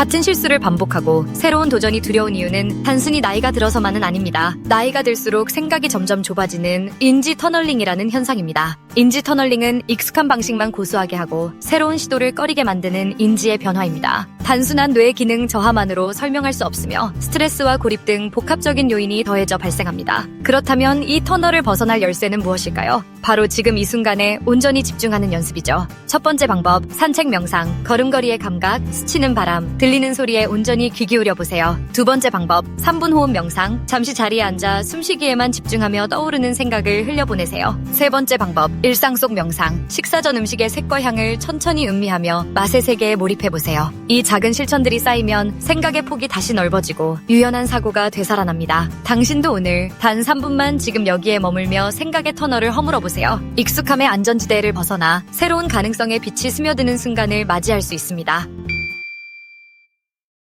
같은 실수를 반복하고 새로운 도전이 두려운 이유는 단순히 나이가 들어서만은 아닙니다. 나이가 들수록 생각이 점점 좁아지는 인지 터널링이라는 현상입니다. 인지 터널링은 익숙한 방식만 고수하게 하고 새로운 시도를 꺼리게 만드는 인지의 변화입니다. 단순한 뇌 기능 저하만으로 설명할 수 없으며 스트레스와 고립 등 복합적인 요인이 더해져 발생합니다. 그렇다면 이 터널을 벗어날 열쇠는 무엇일까요? 바로 지금 이 순간에 온전히 집중하는 연습이죠. 첫 번째 방법, 산책 명상, 걸음걸이의 감각, 스치는 바람, 들리는 소리에 온전히 귀 기울여 보세요. 두 번째 방법, 3분 호흡 명상, 잠시 자리에 앉아 숨쉬기에만 집중하며 떠오르는 생각을 흘려보내세요. 세 번째 방법, 일상 속 명상, 식사 전 음식의 색과 향을 천천히 음미하며 맛의 세계에 몰입해보세요. 이 작은 실천들이 쌓이면 생각의 폭이 다시 넓어지고 유연한 사고가 되살아납니다. 당신도 오늘 단 3분만 지금 여기에 머물며 생각의 터널을 허물어 보세요. 익숙함의 안전지대를 벗어나 새로운 가능성의 빛이 스며드는 순간을 맞이할 수 있습니다.